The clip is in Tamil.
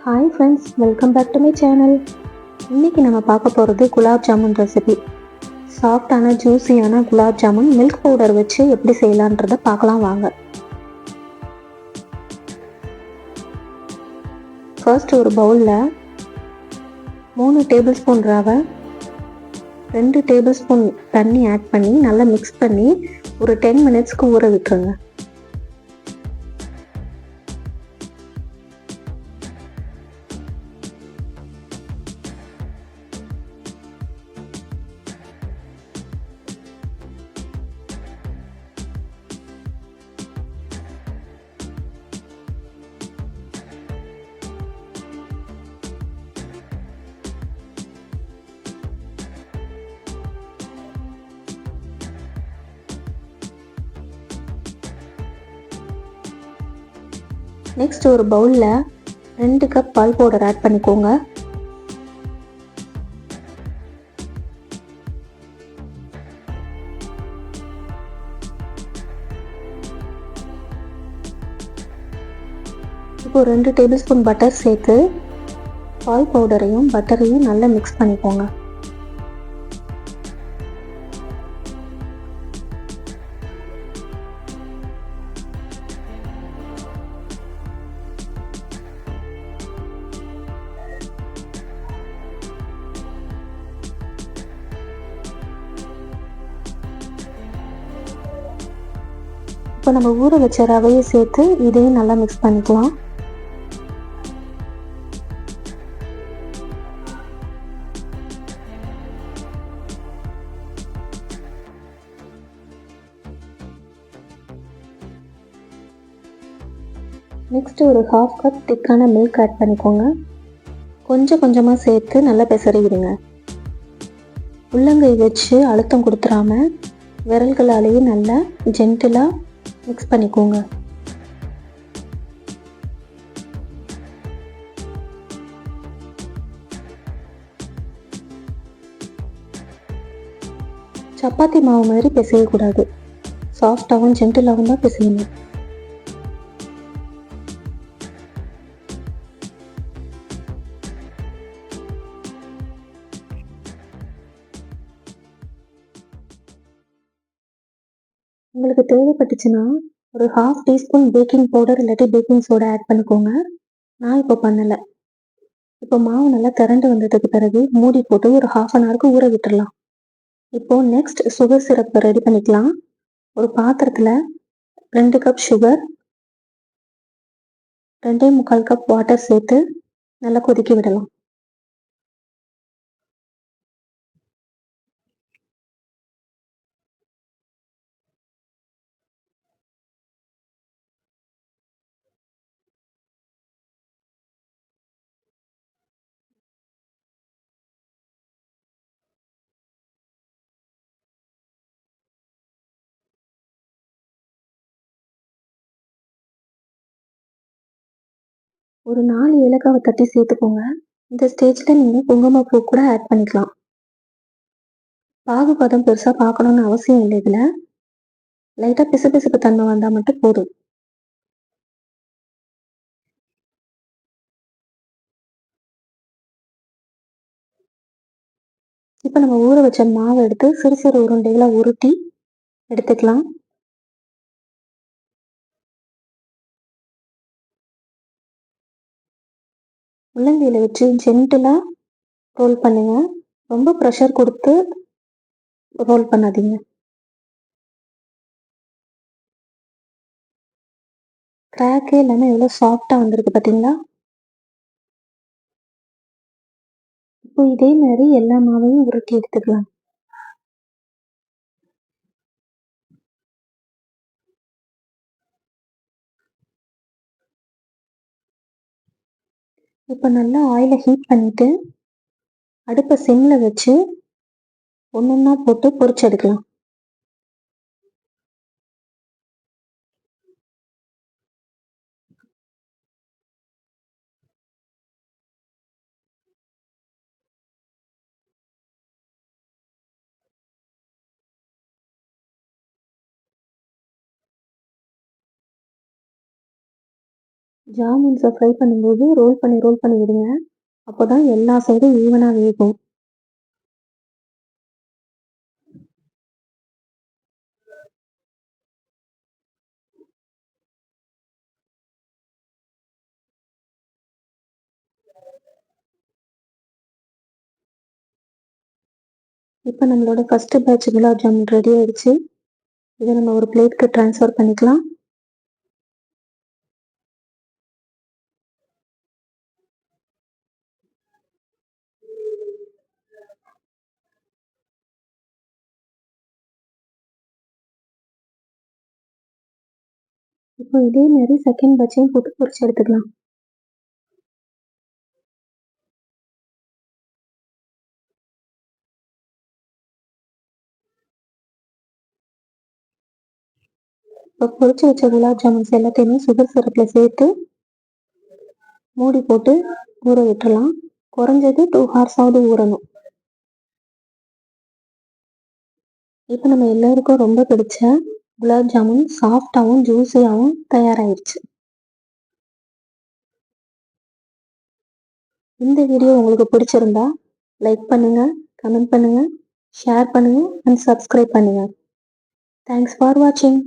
Hi friends welcome back to my channel இன்றைக்கி நம்ம பார்க்க போகிறது குலாப் ஜாமுன் ரெசிபி சாஃப்டான ஜூஸியான குலாப் ஜாமுன் மில்க் பவுடர் வச்சு எப்படி செய்யலான்றதை பார்க்கலாம் வாங்க. ஃபர்ஸ்ட் ஒரு பவுலில் மூணு டேபிள் ஸ்பூன் ரவை ரெண்டு டேபிள் ஸ்பூன் தண்ணி ஆட் பண்ணி நல்லா மிக்ஸ் பண்ணி ஒரு டென் மினிட்ஸ்க்கு ஊற விட்டுருங்க நெக்ஸ்ட் ஒரு பவுலில் ரெண்டு கப் பால் பவுடர் ஆட் பண்ணிக்கோங்க. இப்போ ரெண்டு டேபிள் ஸ்பூன் பட்டர் சேர்த்து பால் பவுடரையும் பட்டரையும் நல்லா மிக்ஸ் பண்ணிக்கோங்க. இப்போ நம்ம ஊற வச்ச ரவையை சேர்த்து இதையும் நல்லா மிக்ஸ் பண்ணிக்கலாம். நெக்ஸ்ட் ஒரு ஹாஃப் கப் திக்கான மில்க் ஆட் பண்ணிக்கோங்க. கொஞ்சம் கொஞ்சமாக சேர்த்து நல்லா பெசறி விடுங்க. உள்ளங்கை வச்சு அழுத்தம் கொடுத்துடாம விரல்களாலேயே நல்லா ஜென்டிலாக மிக்ஸ் பண்ணிக்கோங்க. சப்பாத்தி மாவு மாதிரி பிசையக்கூடாது. சாஃப்டாகவும் ஜென்டிலாகவும் தான் பிசையணும். உங்களுக்கு தேவைப்பட்டுச்சுன்னா ஒரு ஹாஃப் டீஸ்பூன் பேக்கிங் பவுடர் இல்லாட்டி பேக்கிங் சோடா ஆட் பண்ணிக்கோங்க. நான் இப்போ பண்ணலை. இப்போ மாவு நல்லா திரண்டு வந்ததுக்கு பிறகு மூடி போட்டு ஒரு ஹாஃப் அன் ஹவருக்கு ஊற விட்டுடலாம் இப்போ நெக்ஸ்ட் சுகர் சிரப் ரெடி பண்ணிக்கலாம். ஒரு பாத்திரத்தில் ரெண்டு கப் சுகர் ரெண்டே முக்கால் கப் வாட்டர் சேர்த்து நல்லா கொதிக்க விடலாம். ஒரு நாலு ஏலக்காவை தட்டி சேர்த்துக்கோங்க. இந்த ஸ்டேஜில் நீங்கள் குங்குமப்பூ கூட ஆட் பண்ணிக்கலாம். பாகுபதம் பெருசாக பார்க்கணுன்னு அவசியம் இல்லை இதில். லைட்டாக பிசுபிசுப்பு தன்மை வந்தால் மட்டும் போதும். இப்போ நம்ம ஊற வச்ச மாவை எடுத்து சிறு சிறு உருண்டைகளாக உருட்டி எடுத்துக்கலாம். உள்ளங்கையில் வச்சு ஜென்டிலாக ரோல் பண்ணுங்க. ரொம்ப ப்ரெஷர் கொடுத்து ரோல் பண்ணாதீங்க. கிராக்கே இல்லாமல் எவ்வளோ சாஃப்டாக வந்திருக்கு பார்த்தீங்களா? இப்போ இதே மாதிரி எல்லா மாவையும் உருட்டி எடுத்துக்கலாம். இப்போ நல்லா ஆயிலை ஹீட் பண்ணிட்டு அடுப்பை சிம்மில் வச்சு ஒன்று ஒன்றா போட்டு பொறிச்சு எடுக்கலாம். ஜாமுன்ஸை ஃப்ரை பண்ணும்போது ரோல் பண்ணி ரோல் பண்ணி விடுங்க. அப்போ தான் எல்லா சைடும் ஈவனாக வேகும். இப்போ நம்மளோட first batch gulab jamun ready ஆயிடுச்சு. இதை நம்ம ஒரு பிளேட்க்கு ட்ரான்ஸ்ஃபர் பண்ணிக்கலாம். இப்போ இதே மாதிரி செகண்ட் பச்சையும் போட்டு பொறிச்சு எடுத்துக்கலாம். இப்போ பொரிச்சு வச்ச குலாப் ஜாமுன்ஸ் எல்லாத்தையுமே சுகர் சிரப்பில் சேர்த்து மூடி போட்டு ஊற விட்டுறலாம். குறைஞ்சது டூ ஹவர்ஸாவது ஊறணும். இப்போ நம்ம எல்லாருக்கும் ரொம்ப பிடிச்ச குலாப் ஜாமுன் சாஃப்டாகவும் ஜூஸியாகவும் தயாராகிடுச்சு இந்த வீடியோ உங்களுக்கு பிடிச்சிருந்தா லைக் பண்ணுங்க கமெண்ட் பண்ணுங்கள் ஷேர் பண்ணுங்கள் அண்ட் சப்ஸ்கிரைப் பண்ணுங்க. தேங்க்ஸ் ஃபார் வாட்சிங்